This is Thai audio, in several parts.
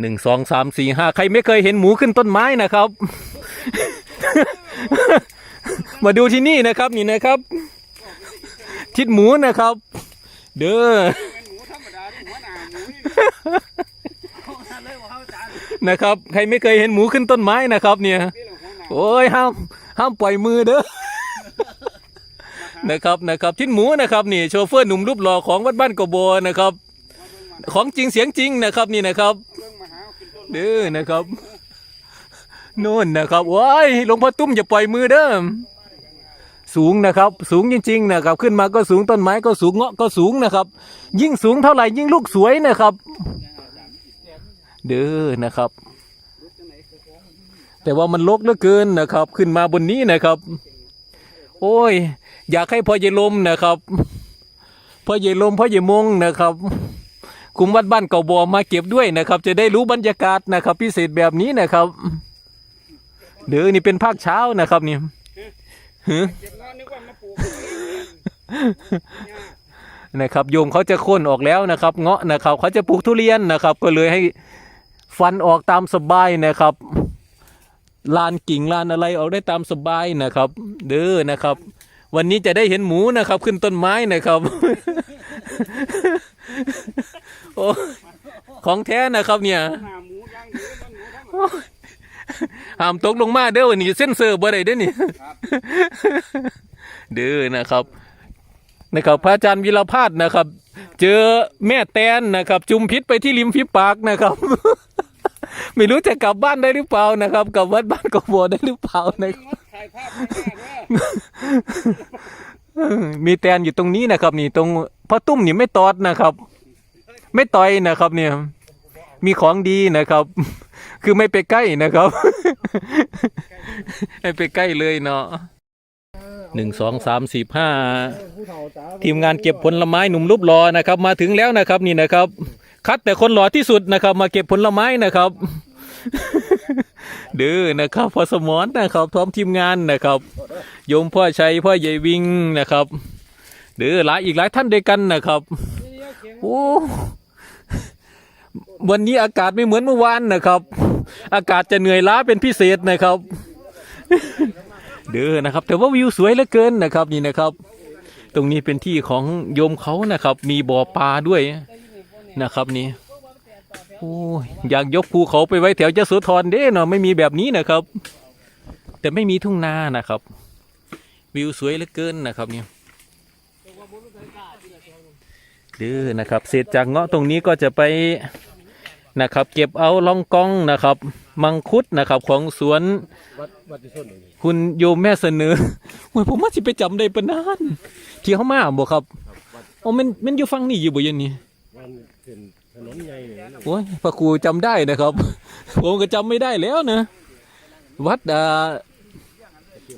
หนึ่งสองสามสี่ห้าใครไม่เคยเห็นหมูขึ้นต้นไม้นะครับ มาดูที่นี่นะครับนี่นะครับ ทิดหมูนะครับ เด้อเป็นหมูธรรมดาหัวหนาหมูนะครับ ใครไม่เคยเห็นหมูขึ้นต้นไม้นะครับ เนี่ย โอ้ยห้ามห้ามปล่อยมือเด้อนะครับนะครับทิดหมูนะครับนี่โชเฟอร์หนุ่มรูปหล่อของวัดบ้านกบนะครับ ของจริงเสียงจริงนะครับนี่นะครับ เด้อนะครับนู่นนะครับว้ายหลวงพ่อตุ้มอย่าปล่อยมือเด้อสูงนะครับ สูงจริงๆนะครับ ขึ้นมาก็สูงต้นไม้ก็สูงเงาะก็สูงนะครับ ยิ่งสูงเท่าไหร่ยิ่งลูกสวยนะครับ เด้อนะครับ แต่ว่ามันลกเหลือเกินนะครับ ขึ้นมาบนนี้นะครับ โอ้ย อยากให้พ่อเยลมนะครับพ่อเยลมพ่อเยายมงนะครับ คุมวัดบ้านเก่าบอมาเก็บด้วยนะครับ จะได้รู้บรรยากาศนะครับ พิเศษแบบนี้นะครับ เดี๋ยวนี่เป็นภาคเช้านะครับนี่นะครับโยมเขาจะค่นออกแล้วนะครับ เงาะนะครับ เขาจะปลูกทุเรียนนะครับ ก็เลยให้ฟันออกตามสบายนะครับลานกิ่งลานอะไรออกได้ตามสบายนะครับ เด้อนะครับ วันนี้จะได้เห็นหมูนะครับ ขึ้นต้นไม้นะครับ โอ้ของแท้นะครับเนี่ยหน้าหมูย่างหมูมันหมูธรรมดาห้ามตกลงมาเด้อวันนี้เส้นเซอร์บ่ได้เด้อนี่เด้อนะครับนะครับ พระอาจารย์วิรพาสนะครับ เจอแม่แตนนะครับ จุมพิษไปที่ริมฝีปากนะครับ ไม่รู้จะกลับบ้านได้หรือเปล่านะครับกลับวัดบ้านกบัวได้หรือเปล่านะครับถ่ายภาพไม่ได้เด้อเออมีแตนอยู่ตรงนี้นะครับ นี่ตรงพ่อตุ้มนี่ไม่ตอดนะครับ ไม่ต่อยนะครับเนี่ยมีของดีนะครับ คือไม่ไปใกล้นะครับ ไม่ไปใกล้เลยเนาะหนึ่งสองสามสี่ห้าทีมงานเก็บผลไม้หนุ่มรูปหลอนะครับ มาถึงแล้วนะครับนี่นะครับ คัดแต่คนหล่อที่สุดนะครับ มาเก็บผลไม้นะครับเด้อนะครับพอสมอนนะครับพร้อมทีมงานนะครับ โยมพ่อชัยพ่อใหญ่วิงนะครับเด้อหลายอีกหลายท่านด้วยกันนะครับ โอ้ วันนี้อากาศไม่เหมือนเมื่อวานนะครับ อากาศจะเหนื่อยล้าเป็นพิเศษนะครับ เด้อนะครับ แต่ว่าวิวสวยเหลือเกินนะครับนี่นะครับ ตรงนี้เป็นที่ของโยมเขานะครับ มีบ่อปลาด้วยนะครับนี่โอ้ยอยากยกภูเขาไปไว้แถวยโสธรเด้เนาะไม่มีแบบนี้นะครับ แต่ไม่มีทุ่งนานะครับ วิวสวยเหลือเกินนะครับนี่เด้อนะครับเศษจากเงาะตรงนี้ก็จะไป นะครับ เก็บเอาลองกองนะครับ มังคุดนะครับของสวนวัดวัดที่ส้นนี่คุณโยมแม่เสนอโอ้ยผมว่าสิไปจำได้ปะนานที่เขามาบ่ครับโอ้มันมันอยู่ฟังนี่อยู่บ่เยันนี่วันเป็นถนนใหญ่เลยนะโอ้ยพระครูจำได้นะครับ ผมก็จำไม่ได้แล้วนะ วัดอ่า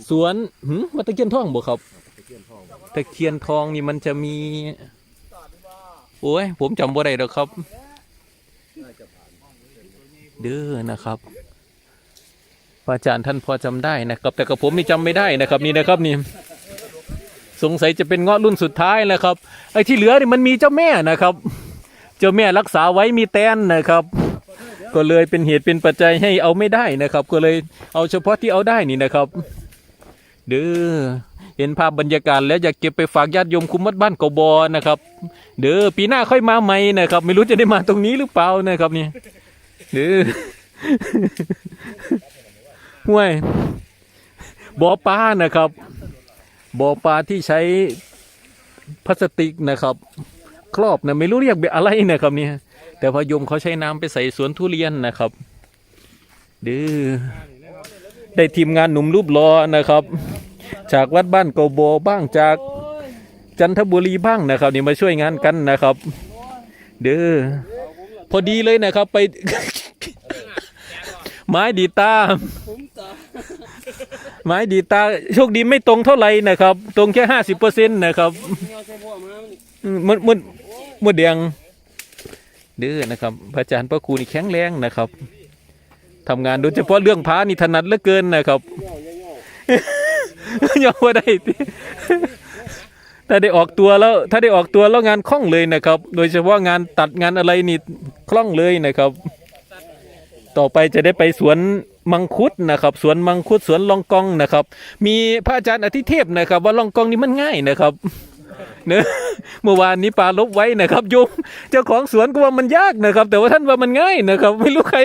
สวนหืมวัดตะเคียนทองบ่ครับ ตะเกียนทองตะเคียนทองนี่มันจะมี โอ้ย ผมจำบ่ได้ดอกครับ เด้อนะครับพระอาจารย์ท่านพอจำได้นะครับ แต่กับผมนี่จำไม่ได้นะครับนี่นะครับนี่สงสัยจะเป็นเงาะรุ่นสุดท้ายนะครับไอ้ที่เหลือนี่มันมีเจ้าแม่นะครับ เจ้าแม่รักษาไว้มีแตนนะครับ ก็เลยเป็นเหตุเป็นปัจจัยให้เอาไม่ได้นะครับ ก็เลยเอาเฉพาะที่เอาได้นี่นะครับ เด้อเห็นภาพบรรยากาศแล้วอยากเก็บไปฝากญาติโยมคุ้มวัดบ้านกบอนะครับ เด้อปีหน้าค่อยมาใหม่นะครับ ไม่รู้จะได้มาตรงนี้หรือเปล่านะครับนี่ เด้อห่วยบ่อปลานะครับบ่อปลาที่ใช้พลาสติกนะครับ ครอบนะไม่รู้เรียกอะไรนะครับเนี่ยแต่พยมเขาใช้น้ำไปใส่สวนทุเรียนนะครับเด้อได้ทีมงานหนุ่มรูปรอนะครับ จากวัดบ้านโกโบบ้างจากจันทบุรีบ้างนะครับ นี่มาช่วยงานกันนะครับ เด้อ อดีเลยนะครับไป ไม้ดีดตาผมต่อไม้ดีดตาโชคดีไม่ตรงเท่าไหร่นะครับ ตรงแค่ห้าสิบเปอร์เซ็นต์นะครับเงาใส่พวกมาอืมมันมันมันแดงเด้อนะครับ พระอาจารย์พระครูนี่แข็งแรงนะครับทำงานโดยเฉพาะเรื่องพานี่ถนัดเหลือเกินนะครับยังว่าได้ติ ถ้าได้ออกตัวแล้วถ้าได้ออกตัวแล้วงานคล่องเลยนะครับ โดยเฉพาะงานตัดงานอะไรนี่คล่องเลยนะครับ ต่อไปจะได้ไปสวนมังคุดนะครับ สวนมังคุดสวนลองกองนะครับ มีพระอาจารย์อธิเทพนะครับ ว่าลองกองนี่มันง่ายนะครับเนอะเมื่อวานนี้ปลาลบไว้นะครับโยมเจ้าของสวนก็ว่ามันยากนะครับ แต่ว่าท่านว่ามันง่ายนะครับ ไม่รู้ใคร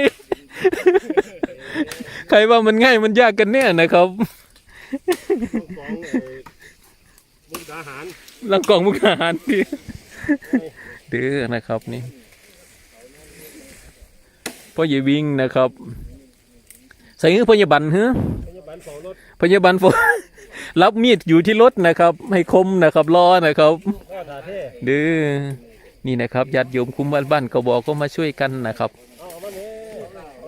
ใครว่ามันง่ายมันยากกันแน่นะครับ ของไอ้มุกดาหารลังกองมุกอาหารดีเด้อนะครับนี่พ่อใหญ่วิ่งนะครับ ใส่เงือพยาบันเฮ้อพยาบาลสองรถพยาบาลฝนรับมีดอยู่ที่รถนะครับ ให้คมนะครับรอนะครับข้อตาเท่เด้อนี่นะครับญาติโยมคุ้มบ้านบ้านก็บอกก็มาช่วยกันนะครับเอาเอามาเนี่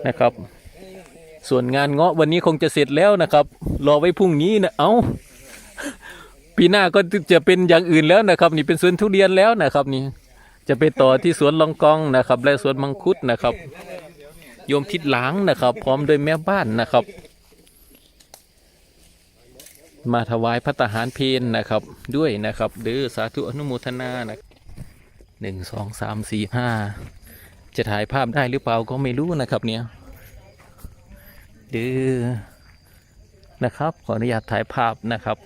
ยนะครับ ส่วนงานเงาะวันนี้คงจะเสร็จแล้วนะครับ รอไว้พรุ่งนี้นะเอา ปีหน้าก็จะเป็นอย่างอื่นแล้วนะครับ นี่เป็นสวนทุเรียนแล้วนะครับ นี่จะไปต่อที่สวนลองกองนะครับ และสวนมังคุดนะครับโยมทิศหลังนะครับ พร้อมโดวยแม่บ้านนะครับ มาถวายพระทหารเพนนะครับ ด้วยนะครับด้อสาธุอนุโมทนานะหนึ่งสองสามสี่ห้าจะถ่ายภาพได้หรือเปล่าก็ไม่รู้นะครับ เนี่ยด้อนะครับ ขออนุญาตถ่ายภาพนะครับ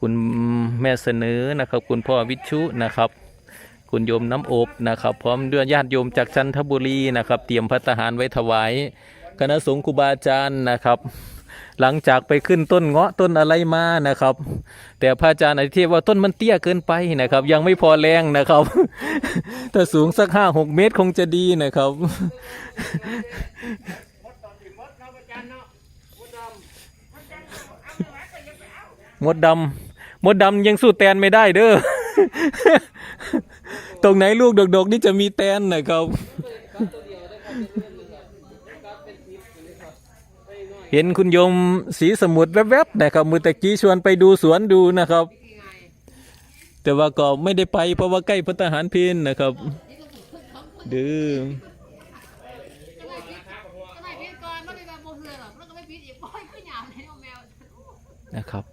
คุณแม่เสนอนะครับ คุณพ่อวิชุนะครับ คุณโยมน้ำอบนะครับ พร้อมด้วยญาติโยมจากจันทบุรีนะครับ เตรียมพระทหารไว้ถวายคณะสงฆ์ครูบาอาจารย์นะครับหลังจากไปขึ้นต้นเงาะต้นอะไรมานะครับ แต่พระอาจารย์อธิเทพว่าต้นมันเตี้ยเกินไปนะครับ ยังไม่พอแรงนะครับถ้าสูงสักห้าหกเมตรคงจะดีนะครับมดดำ มดดำยังสู้แตนไม่ได้เด้อ ตรงไหนลูกดกๆนี่จะมีแตนนะครับ เห็นคุณโยมสีสมุทรแวบๆนะครับ มือตะกี้ชวนไปดูสวนดูนะครับ แต่ว่าก็ไม่ได้ไปเพราะว่าใกล้พระทหารเพนนะครับดื้อจะไม่พิษจะไม่พิษก่อนไม่ได้แบบโมเหือหรอกแล้วก็ไม่พิษอีกปล่อยขึ้นยามเลยเอาแมวนะครับ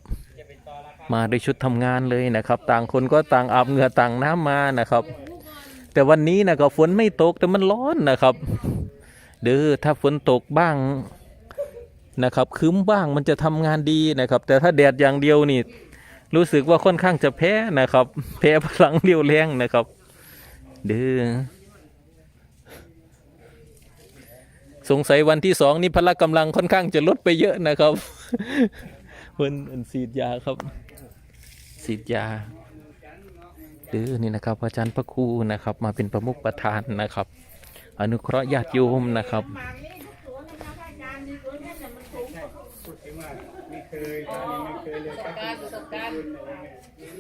มาด้วยชุดทำงานเลยนะครับ ต่างคนก็ต่างอาบเหงื่อต่างน้ำมานะครับ แต่วันนี้นะครับฝนไม่ตกแต่มันร้อนนะครับเด้อถ้าฝนตกบ้างนะครับคืมบ้างมันจะทำงานดีนะครับ แต่ถ้าแดดอย่างเดียวนี่ รู้สึกว่าค่อนข้างจะแพ้นะครับแพ้พลังเรียวแรงนะครับ เด้อสงสัยวันที่สองนี่พละกำลังค่อนข้างจะลดไปเยอะนะครับเพิ่นเพิ่นฉีดยาครับ ฉีดยาเด้อนี่นะครับอาจารย์พระครูนะครับ มาเป็นประมุขประธานนะครับ อนุเคราะห์ญาติโยมนะครับการประสบการณ์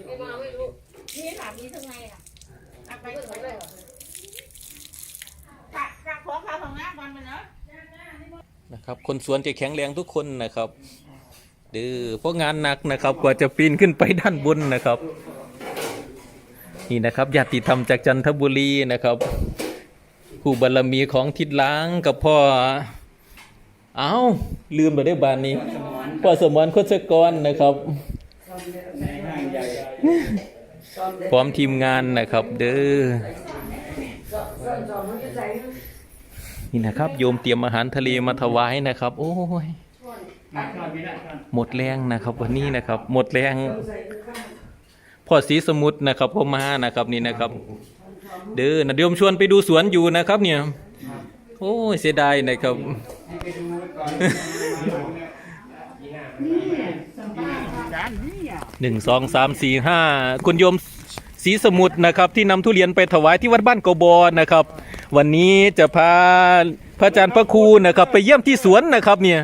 ไม่มาไม่รู้นี่ถามนี้ทำไงอะไปเลยกฝากของเขาของน้าก่อนมันเนาะนะครับ คนสวนจะแข็งแรงทุกคนนะครับ เด้อเพราะงานหนักนะครับ กว่าจะปีนขึ้นไปด้านบนนะครับ นี่นะครับญาติธรรมจากจันทบุรีนะครับ ผู้บารมีของทิดล้างกับพ่อเอาลืมไปได้บานนี้พ่อสมรโคชกรนะครับพร้อมทีมงานนะครับ เด้อนี่นะครับ โยมเตรียมอาหารทะเลมาถวายนะครับ โอ้ย หมดแรงนะครับวันนี้นะครับ หมดแรงพ่อสีสมุทรนะครับพ่อมานะครับนี่นะครับ เด้อนะโยมชวนไปดูสวนอยู่นะครับ เนี่ย โอ้ยเสียดายนะครับจานนี้อะหนึ่งสองสามสี่ห้าคุณโยมศรีสมุทรนะครับ ที่นำทุเรียนไปถวายที่วัดบ้านโกบอนะครับ วันนี้จะพาพระอาจารย์พระครูนะครับ ไปเยี่ยมที่สวนนะครับเนี่ย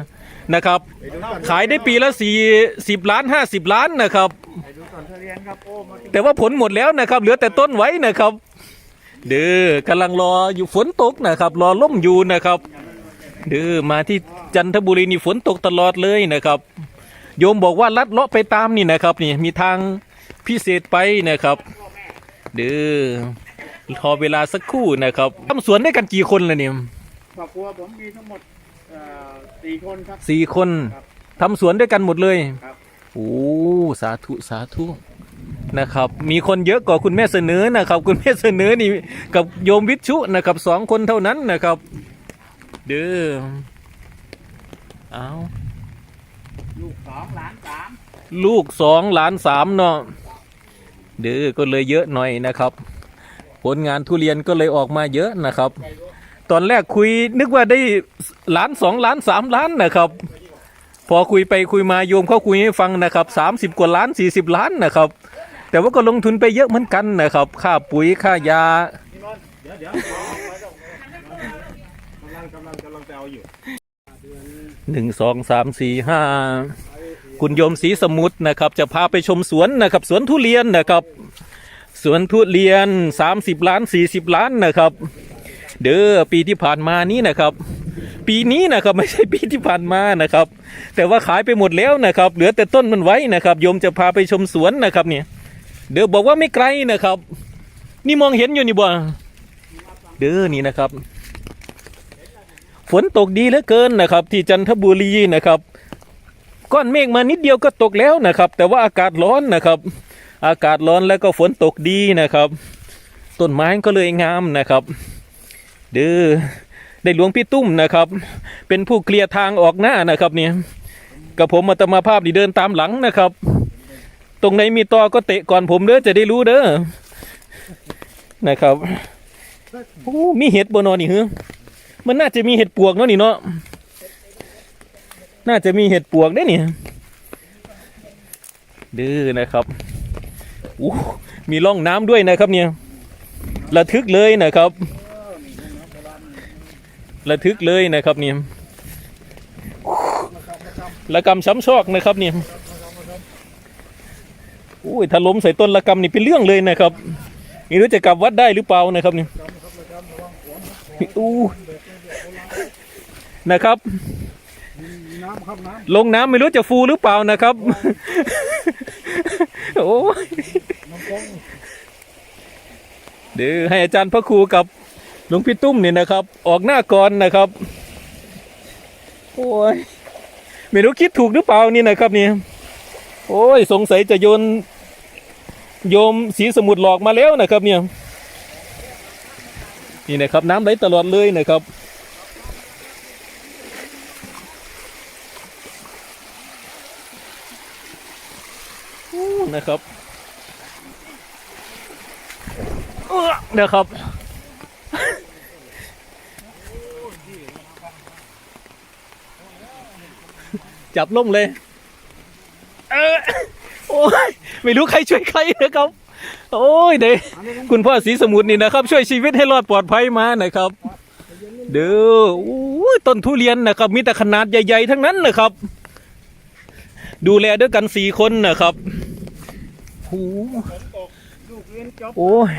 นะครับ ขายได้ปีละสี่สิบล้านห้าสิบล้านนะครับไปดูก่อนทุเรียนครับโอ้มาแต่ว่าผลหมดแล้วนะครับ เหลือแต่ต้นไว้นะครับ เด้อกำลังรออยู่ฝนตกนะครับ รอล่มอยู่นะครับเด้อมาที่จันทบุรีนี่ฝนตกตลอดเลยนะครับ โยมบอกว่าลัดเลาะไปตามนี่นะครับ นี่มีทางพิเศษไปนะครับ เด้อรอเวลาสักครู่นะครับทำสวนด้วยกันกี่คนล่ะเนี่ยครอบครัวผมมีทั้งหมดเอ่อ สี่คนครับ สี่คนครับทำสวนด้วยกันหมดเลยครับ โอ้สาธุสาธุนะครับ มีคนเยอะกว่าคุณแม่เสนอนะครับ คุณแม่เสนอนี่กับโยมวิชุนะครับสองคนเท่านั้นนะครับ เด้อเอาลูกสองหลานสามลูกสองหลานสามเนาะเด้อก็เลยเยอะหน่อยนะครับ ผลงานทุเรียนก็เลยออกมาเยอะนะครับ ตอนแรกคุยนึกว่าได้ล้านสองล้านสามล้านนะครับ พอคุยไปคุยมาโยมเขาคุยให้ฟังนะครับสามสิบกว่าล้านสี่สิบล้านนะครับ แต่ว่าก็ลงทุนไปเยอะเหมือนกันนะครับ ค่าปุ๋ยค่ายาหนึ่งสองสามสี่ห้าคุณโยมศรีสมุทรนะครับ จะพาไปชมสวนนะครับ สวนทุเรียนนะครับ สวนทุเรียน30ล้าน40ล้านนะครับ เด้อปีที่ผ่านมานี้นะครับ ปีนี้นะครับไม่ใช่ปีที่ผ่านมานะครับ แต่ว่าขายไปหมดแล้วนะครับ เหลือแต่ต้นมันไว้นะครับโยมจะพาไปชมสวนนะครับเนี่ยเด้อบอกว่าไม่ไกลนะครับ นี่มองเห็นอยู่นี่บ่เด้อนี่นะครับ ฝนตกดีเหลือเกินนะครับ ที่จันทบุรีนะครับก้อนเมฆมานิดเดียวก็ตกแล้วนะครับ แต่ว่าอากาศร้อนนะครับ อากาศร้อนแล้วก็ฝนตกดีนะครับ ต้นไม้ก็เลยงามนะครับ เด้อได้หลวงพี่ตุ้มนะครับ เป็นผู้เคลียร์ทางออกหน้านะครับเนี่ยกับผมมาตมาภาพนี่เดินตามหลังนะครับ ตรงไหนมีตอก็เตะก่อนผมเด้อจะได้รู้เด้อนะครับโอ้มีเห็ดบนนอนนี่เฮ้มันน่าจะมีเห็ดปวกเนาะนี่เนาะน่าจะมีเห็ดปวกได้เนี่ยดื้อนะครับอู้มีร่องน้ำด้วยนะครับเนี่ยระทึกเลยนะครับ ระทึกเลยนะครับเนี่ยระกำช้ำชอกนะครับเนี่ยอุ้ยถ้าล้มใส่ต้นระกำนี่เป็นเรื่องเลยนะครับไม่รู้จะกลับวัดได้หรือเปล่านะครับเนี่ยอู้นะครับลงน้ำไม่รู้จะฟูหรือเปล่านะครับ โอ้เดี๋ยวให้อาจารย์พระครูกับ หลวงพี่ตุ้มเนี่ยนะครับ ออกหน้าก่อนนะครับโอ้ยไม่รู้คิดถูกหรือเปล่านี่นะครับเนี่ยโอ้ยสงสัยจะโยนโยมสีสมุดหลอกมาแล้วนะครับเนี่ยนี่นะครับน้ำไหลตลอดเลยนะครับนะครับเอื้อนะครับ จับล่มเลย เออ โอ้ย ไม่รู้ใครช่วยใครนะครับ โอ้ยเด้คุณพ่อศรีสมุทรนี่นะครับ ช่วยชีวิตให้รอดปลอดภัยมานะครับ เด้อโอ้ยต้นทุเรียนนะครับ มีแต่ขนาดใหญ่ ๆ ทั้งนั้นนะครับ ดูแลด้วยกันสี่คนนะครับโอ้โหำลูกเรียนจบโอ้ย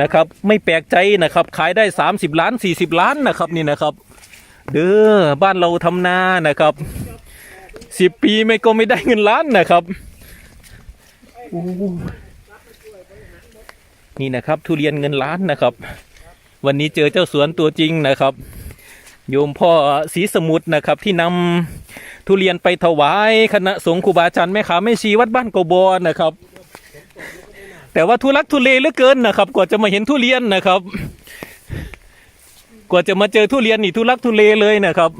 นะครับ ไม่แปลกใจนะครับ ขายได้ 30 ล้าน 40 ล้านนะครับนี่นะครับ เด้อบ้านเราทำนานะครับสิบปีไม่ก็ไม่ได้เงินล้านนะครับนี่นะครับทุเรียนเงินล้านนะครับ วันนี้เจอเจ้าสวนตัวจริงนะครับ โยมพ่อศรีสมุทรนะครับที่นำทุเรียนไปถวายคณะสงฆ์ครูบาอาจารย์แม่ขาแม่ชีวัดบ้านโกบอนะครับ แต่ว่าทุลักทุเลเหลือเกินนะครับ กว่าจะมาเห็นทุเรียนนะครับ กว่าจะมาเจอทุเรียนนี่ทุลักทุเลเลยนะครับ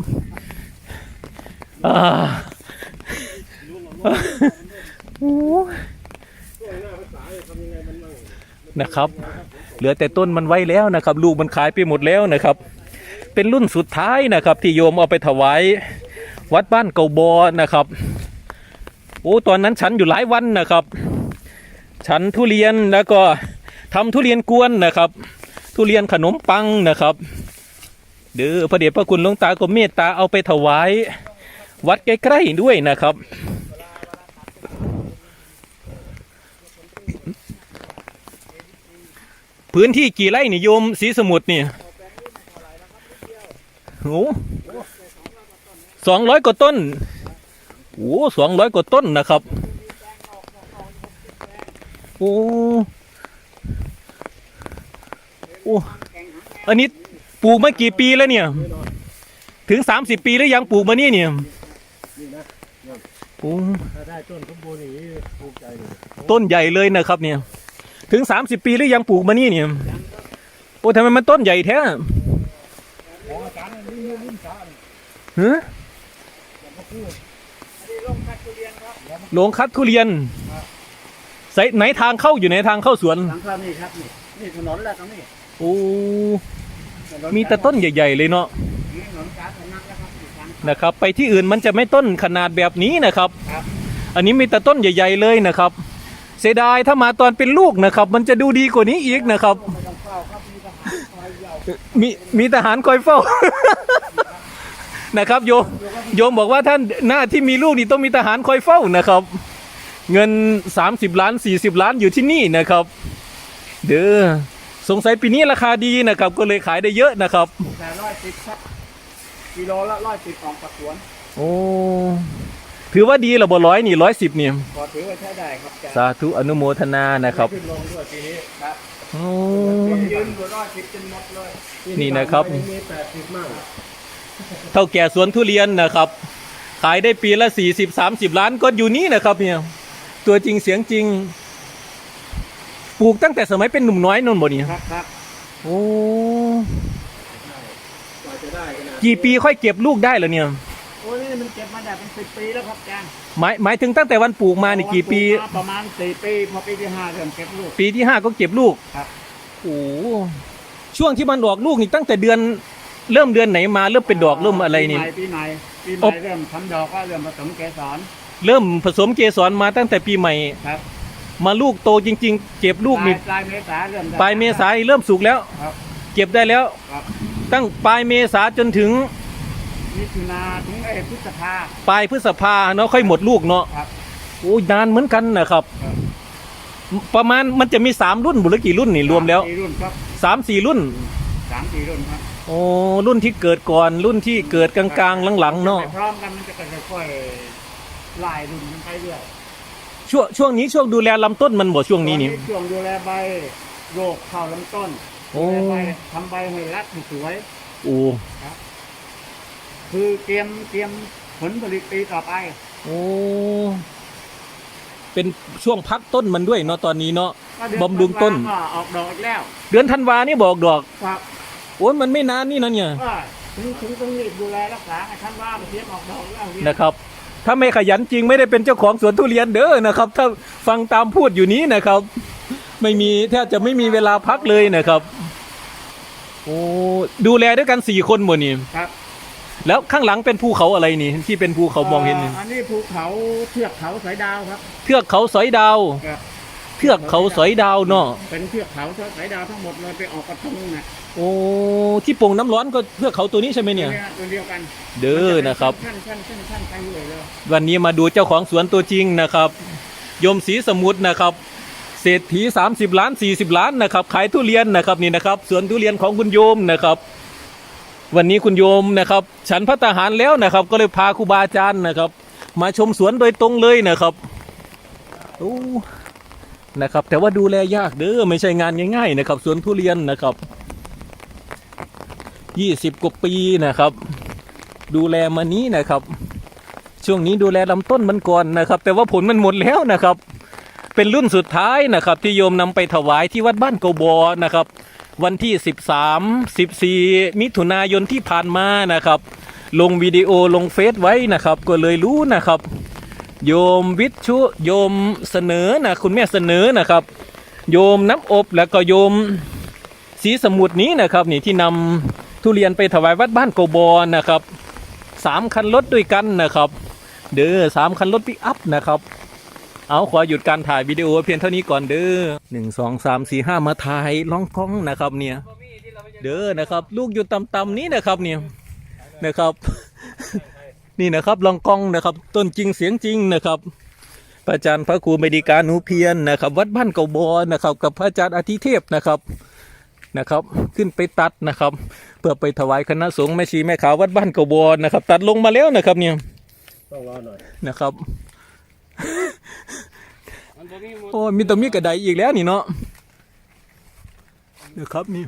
นะครับ เหลือแต่ต้นมันไว้แล้วนะครับ ลูกมันขายไปหมดแล้วนะครับ เป็นรุ่นสุดท้ายนะครับ ที่โยมเอาไปถวายวัดบ้านเกาบอนะครับ โอ้ตอนนั้นฉันอยู่หลายวันนะครับ ฉันทุเรียนแล้วก็ทำทุเรียนกวนนะครับ ทุเรียนขนมปังนะครับ เด้อพระเดชพระคุณหลวงตาก็เมตตาเอาไปถวาย วัดใกล้ๆด้วยนะครับ พื้นที่กี่ไร่นี่โยมศรีสมุทรนี่โอ้สองร้อยกว่าต้นโอ้สองร้อยกว่าต้นนะครับโอ้โอ้อันนี้ ลูกมากี่ปีแล้วเนี่ย ถึงสามสิบปีแล้วยังปลูกมานี่เนี่ยโอ้ถ้าได้ต้นสมบูรณ์อย่างนี้ภูมิใจเลยต้นใหญ่เลยนะครับ เนี่ย ถึงสามสิบปีแล้วยังปลูกมานี่เนี่ย โอ้ทำไมมันต้นใหญ่แท้ของอาจารย์นี่นี่รุ่นสานี่เฮ้ยอย่ามาพูดอันนี้ลงคัดทุเรียนครับอย่ามาโรงคัดทุเรียนใส่ไหนทางเข้าอยู่ไหนทางเข้าสวนหลังคานี่ครับนี่นี่ถนนแล้วตรงนี้โอ้ถนน มีแต่ต้นใหญ่ๆเลยเนาะนี่ถนนการถนนแล้วครับอยู่ทางนะครับ ไปที่อื่นมันจะไม่ต้นขนาดแบบนี้นะครับครับ อันนี้มีแต่ต้นใหญ่ ๆเลยนะครับ เสียดายถ้ามาตอนเป็นลูกนะครับ มันจะดูดีกว่านี้อีกนะครับไม่ต้องเฝ้าครับมีทหารคอยยาวมีมีทหารคอยเฝ้านะครับโยมโยมบอกว่าท่านหน้าที่มีลูกนี่ต้องมีทหารคอยเฝ้านะครับ เงิน 30 ล้าน 40 ล้านอยู่ที่นี่นะครับ เด้อ สงสัยปีนี้ราคาดีนะครับ ก็เลยขายได้เยอะนะครับแต่ร้อยสิบครับกิโลละร้อยสิบของปักสวนโอ้ถือว่าดีเหระบ่ร้อยนี่ร้อยสิบนี่พอถือว่าใช้ได้ครับอาจารย์สาธุอนุโมทนานะครับขึ้นลงด้วยปีนี้ครับโอ้ยืนบนร้อยสิบจนหมดเลยนี่นะครับมีแปดสิบมั่งเท่าแก่สวนทุเรียนนะครับ ขายได้ปีละสี่สิบสามสิบล้านก็อยู่นี่นะครับเนี่ยตัวจริงเสียงจริง ปลูกตั้งแต่สมัยเป็นหนุ่มน้อยนนบ่นี่ครับครับโอ้กว่าจะได้กันนะกี่ปีค่อยเก็บลูกได้เหรอเนี่ยโอ้ยนี่มันเก็บมาได้เป็นสิบปีแล้วครับอาจารย์หมายหมายถึงตั้งแต่วันปลูกมานี่กี่ปีมาประมาณสี่ปีพอปีที่ห้าเริ่มเก็บลูก ปีที่ห้าก็เก็บลูกครับ โอ้ช่วงที่มันออกลูกนี่ตั้งแต่เดือน เริ่มเดือนไหนมาเริ่มเป็นดอกเริ่มอะไรนี่ ปีใหม่ปีใหม่ปีใหโอ้ม่เริ่มทำดอกก็เริ่มผสมเกสรเริ่มผสมเกสรมาตั้งแต่ปีใหม่ ครับ มาลูกโตจริง ๆ เก็บลูกนี่ปลายปลายเมษาเริ่มได้ ปลายเมษายนเริ่มสุกแล้ว ครับเก็บได้แล้ว ครับ ตั้งปลายเมษาจนถึงมิถุนาถึงไอ้พฤษภาปลายพฤษภาเนาะค่อยหมดลูกเนาะครับโอ้ยนานเหมือนกันนะครับ ครับประมาณมันจะมีสามรุ่นบุหรือกี่รุ่นนี่รวมแล้วสาสี่รุ่นครับสามสี่รุ่นสามสี่รุ่นครับโอ้รุ่นที่เกิดก่อนรุ่นที่เกิดกลางๆหลังๆเนาะไม่พร้อมกันมันจะค่อยๆไล่รุ่นกันไปเรื่อย ช่วงช่วงนี้ช่วงดูแลลำต้นมันบ่ช่วงนี้นี่ตอช่วงดูแลใบโรคเข้าลำต้นโอ้ ดูแลใบทำใบให้รัดให้สวย โอ้คือเตรียมเตรียมผลผลิตปีต่อไปโอ้เป็นช่วงพักต้นมันด้วยเนาะตอนนี้เนาะ ก็เดือนบำรุงต้น ธัวาก็ออกดอกอีกแล้วเดือนธันวานี่บอกดอกครับโอ้ยมันไม่นานนี่นะเนี่ยว่าถึงถึงต้องรีบดูแลรักษาให้ท่านว่าไปเทียบออกดอกแล้วเนี่ยนะครับ ถ้าไม่ขยันจริงไม่ได้เป็นเจ้าของสวนทุเรียนเด้อนะครับ ถ้าฟังตามพูดอยู่นี้นะครับ ไม่มีแทบจะไม่มีเวลาพักเลยนะครับ โอ้ดูแลด้วยกันสี่คนหมดนี่ครับแล้วข้างหลังเป็นภูเขาอะไรนี่ ที่เป็นภูเขามองเห็นนี่อันนี้ภูเขาเทือกเขาสายดาวครับ เทือกเขาสอยดาวครับเทือกเขาสอยดาวเนาะเป็นเทือกเขาสายดาวทั้งหมดเลยไปออกกระทงนะ โอ้ที่โป่งน้ำร้อนก็เทือกเขาตัวนี้ใช่ไหมเนี่ย ตัวเดียวกันเด้อนะครับ ขั้นขั้นขั้นขั้นไปเลยเลยวันนี้มาดูเจ้าของสวนตัวจริงนะครับโยมศรีสมุทรนะครับ เศรษฐี 30 ล้าน 40 ล้านนะครับ ขายทุเรียนนะครับนี่นะครับสวนทุเรียนของคุณโยมนะครับ วันนี้คุณโยมนะครับ ฉันพัตตาหารแล้วนะครับ ก็เลยพาครูบาอาจารย์นะครับ มาชมสวนโดยตรงเลยนะครับโอ้นะครับ แต่ว่าดูแลยากเด้อไม่ใช่งานง่าย ๆ นะครับสวนทุเรียนนะครับ 20 กว่าปีนะครับ ดูแลมานี้นะครับ ช่วงนี้ดูแลลำต้นมันก่อนนะครับ แต่ว่าผลมันหมดแล้วนะครับ เป็นรุ่นสุดท้ายนะครับที่โยมนำไปถวายที่วัดบ้านโกบอนะครับ วันที่ 13 14 มิถุนายนที่ผ่านมานะครับ ลงวิดีโอลงเฟซไว้นะครับ ก็เลยรู้นะครับ โยมวิชุโยมเสนอนะคุณแม่เสนอนะครับ โยมน้ำอบแล้วก็โยมสีสมุทรนี้นะครับนี่ที่นำ ทุเรียนไปถวายวัดบ้านโกบอนะครับสามคันรถด้วยกันนะครับ เด้อสามคันรถปิกอัพนะครับ เอาขอหยุดการถ่ายวิดีโอเพียงเท่านี้ก่อนเด้อหนึ่งสองสามสี่ห้ามาถ่ายล่องกล้องนะครับเนี่ยเด้อนะครับ ลูกอยู่ต่ำๆนี้นะครับเนี่ยนะครับ นี่นะครับลองกล้องนะครับ ต้นจริงเสียงจริงนะครับพระอาจารย์พระครูเมดิกาหนูเพียรนะครับ วัดบ้านเกาบอนะครับ กับพระอาจารย์อาทิเทพนะครับ นะครับ ขึ้นไปตัดนะครับ เพื่อไปถวายคณะสงฆ์แม่ชีแม่ขาววัดบ้านเกาบอนะครับ ตัดลงมาแล้วนะครับเนี่ยต้องรอหน่อยนะครับมันจะมีหมดโอ้ยมีแตัวมีกระไดอีกแล้วนี่เนาะนะครับนี่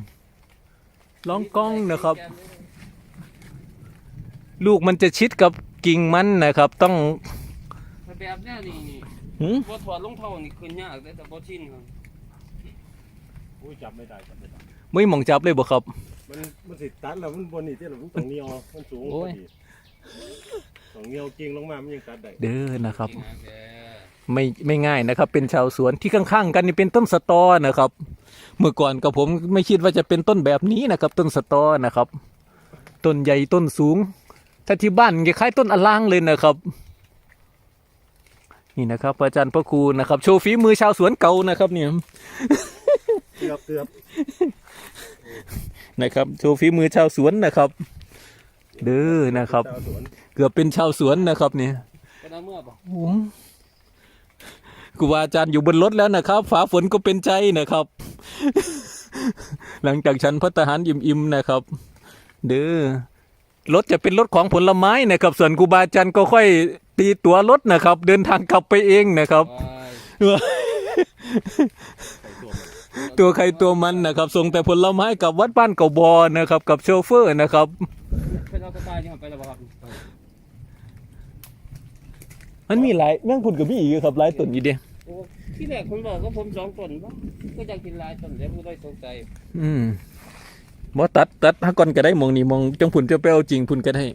ลองกล้องนะครับ ลูกมันจะชิดกับกิ่งมันนะครับ ต้องแบบเนี้ยนี่นี่หืมบ่ถอดรองเท้านี่ขึ้นยากแต่แต่บ่ชินครับอุ้ยจับไม่ได้จับไม่ได้ ไม่หมองจับเลยบ่ครับ มันมันสิตัดแล้วมันบนนี่ที่เรามันต้องเหนียวมันสูงโอ้ยพอดีต้องเหนียวจริงลงมามันยังตัดได้เด้อนะครับจริงนะแกไม่ไม่ง่ายนะครับ เป็นชาวสวนที่ข้างๆ กันนี่เป็นต้นสตอนะครับ เมื่อก่อนกับผมไม่คิดว่าจะเป็นต้นแบบนี้นะครับ ต้นสตอนะครับ ต้นใหญ่ต้นสูง ถ้าที่บ้านคล้ายๆต้นอลางเลยนะครับ นี่นะครับ อาจารย์พระครูนะครับ โชว์ฝีมือชาวสวนเก่านะครับเนี่ย เกือบเกือบนะครับโชว์ฝีมือชาวสวนนะครับ เด้อนะครับ ชาวสวนเกือบเป็นชาวสวนนะครับเนี่ยก็น้ำเมื่อป่ะโอ้ครูบาอาจารย์อยู่บนรถแล้วนะครับฝาฝนก็เป็นใจนะครับ หลังจากฉันพัฒหารอิ่มๆนะครับ เด้อรถจะเป็นรถของผลไม้นะครับ ส่วนครูบาอาจารย์ก็ค่อยตีตั๋วรถนะครับ เดินทางกลับไปเองนะครับ ว้าย ตัวใครตัวมันนะครับส่งแต่ผลไม้กับวัดบ้านเก่าบอนะครับ กับโชเฟอร์นะครับไปเอากระต่ายยังไปแล้วป่ะครับมันมีหลายแม่งพุ่นกับมีอีกครับหลายต้นอยู่เดียโอ้ที่แรกคุณบอกก็ผมสองต้นป่ะก็จะกินหลายต้นเดี๋ยวผมได้สนใจ อืมบ่ตัดตัดถ้าก่อนก็ได้มองนี่มองจังพุ่นจะไปเอาจริงพุ่นก็ได้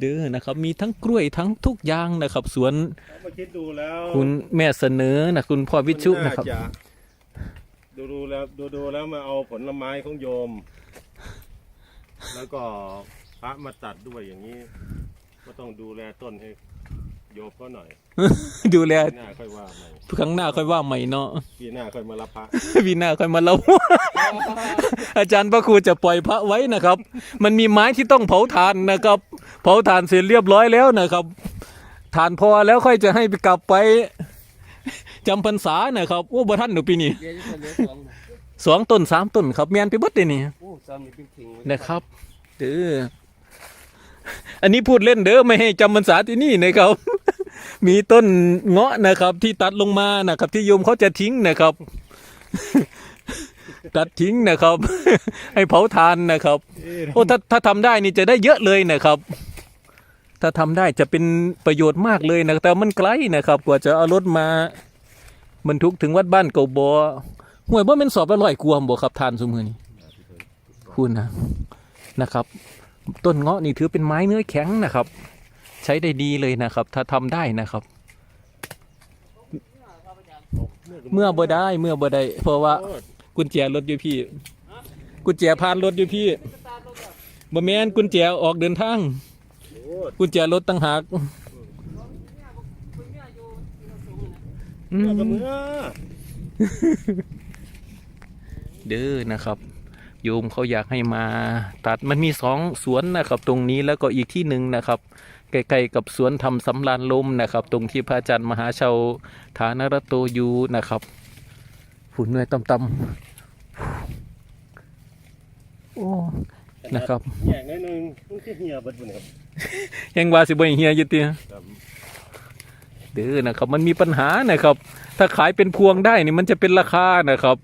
เด้อนะครับมีทั้งกล้วยทั้งทุกอย่างนะครับ สวนเอามาคิดดูแล้วคุณแม่เสนอนะคุณพ่อวิชุนะครับมัาจ ดูดูแล้วดูดูแล้วมาเอาผลไม้ของโยม แล้วก็พระมาตัดด้วยอย่างนี้ ก็ต้องดูแลต้นให้โยมก็หน่อยดูแลปีหน้าค่อยว่าใหม่ครั้งหน้าค่อยว่าใหม่เนาะ ปีหน้าค่อยมารับพระวีหน้าค่อยมาเล่า อาจารย์พระครูจะปล่อยพระไว้นะครับ มันมีไม้ที่ต้องเผาถ่านนะครับ เผาถ่านเสร็จเรียบร้อยแล้วนะครับถ่านพอแล้วค่อยจะให้ไปกลับไป จำพรรษานะครับโอ้บ่ท่านหนูปีนี้เดี๋ยวจะเหลือสองสองต้นสามต้นครับเมียนไปเบิดเลยนี่ โอ้สามนี่เป็นทิ้งไว้นะครับเด้ออันนี้พูดเล่นเด้อไม่ให้จำพรรษาที่นี่นะครับ มีต้นเงาะนะครับ ที่ตัดลงมานะครับ ที่โยมเขาจะทิ้งนะครับ ตัดทิ้งนะครับ ให้เผาทานนะครับ โอ้ถ้าถ้าทำได้นี่จะได้เยอะเลยนะครับ ถ้าทำได้จะเป็นประโยชน์มากเลยนะแต่มันไกลนะครับ กว่าจะเอารถมา บรรทุกถึงวัดบ้านเก่าบอห่วยว่าเป็นสอบละร้อยกวมบ่ครับทานสมือนี่คุณนะนะครับ ต้นเงาะนี่ถือเป็นไม้เนื้อแข็งนะครับ ใช้ได้ดีเลยนะครับ ถ้าทำได้นะครับ เมื่อบ่ได้เมื่อบ่ได้เพราะว่ากุญแจรถอยู่พี่ กุญแจพานรถอยู่พี่บ่แม่นกุญแจออกเดินทางกุญแจรถตั้งหากอื เมื่อก็มเมื่อเด้อนะครับ โยมเขาอยากให้มา ตัดมันมีสองสวนนะครับ ตรงนี้แล้วก็อีกที่หนึ่งนะครับใกล้ๆกับสวนทำสำรานลมนะครับ ตรงที่พระอาจารย์มหาชาวฐานรโตอยูนะครับฝุ่นเหนื่อยต่ำๆโอ้นะครับ แยกนิดนึงมันคือเหี่ยเบัดบุญครับ ยังว่าสิบ่ให้เฮียอยู่เตียครับ เด้อนะครับ มันมีปัญหานะครับ ถ้าขายเป็นพวงได้นี่มันจะเป็นราคานะครับ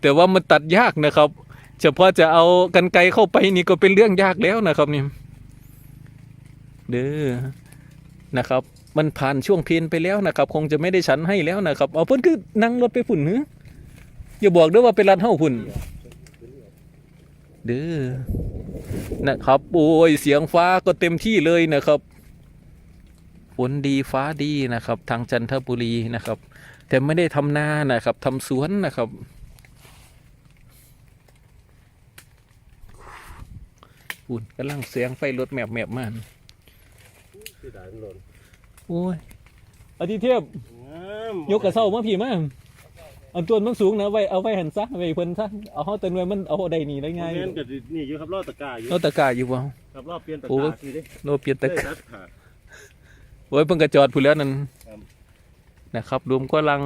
แต่ว่ามันตัดยากนะครับ เฉพาะจะเอากันไกเข้าไปนี่ก็เป็นเรื่องยากแล้วนะครับนี่เด้อนะครับ มันผ่านช่วงเพลนไปแล้วนะครับ คงจะไม่ได้ฉันให้แล้วนะครับ เอาเพิ่นคือนั่งรถไปฝุ่นหืออย่าบอกด้อว่าเป็นร้านเฮ้าฝุ่นเด้อนะครับ โอ้ยเสียงฟ้าก็เต็มที่เลยนะครับ ฝนดีฟ้าดีนะครับ ทางจันทบุรีนะครับ แต่ไม่ได้ทำนานะครับทำสวนนะครับอุ่นกำลังเสียงไฟรถแมบแมบๆมาที่ด่านหล่นโอ้ยอาทิเทียบงามยกกระเซ้ามาผีมาเอาตัวมันสูงนะไว้เอาไว้หันซะไว้เพิ่นซะเอาเฮาเตือนไว้มันเอาได้นี่ได้ง่าง่ายยกับนี่อยู่ครับรอบตะกร้าอยู่เราตะกร้าอยู่บ่ครับรอบเปลี่ยนตะโอ้กร้าทีเด้โลเปลี่ยนตะกร้าเด้รัดขาด โอ้ยเพิ่งกระจอดผู้แล้วนั่นครับนะครับ รวมก็ลัง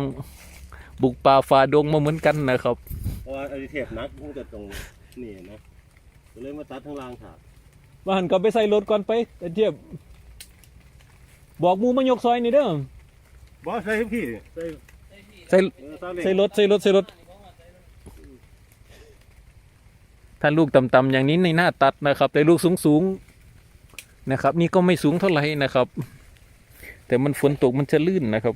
บุกป่าฝ่าดงมาเหมือนกันนะครับเพราะว่าไอ้เทปนักมันจะตรงนี่นะก็เลยมาตัดทั้งรางขาดว่าหันก็ไปใส่รถก่อนไปอาเทียบ บอกหมูมายกซอยนี่เด้อบอสใส่ให้พี่ใส่ใส่เออซาเล้งใส่รถใส่รถใส่รถถ้าลูกต่ำๆอย่างนี้ในหน้าตัดนะครับ แต่ลูกสูงๆนะครับ นี่ก็ไม่สูงเท่าไหร่นะครับ แต่มันฝนตกมันจะลื่นนะครับ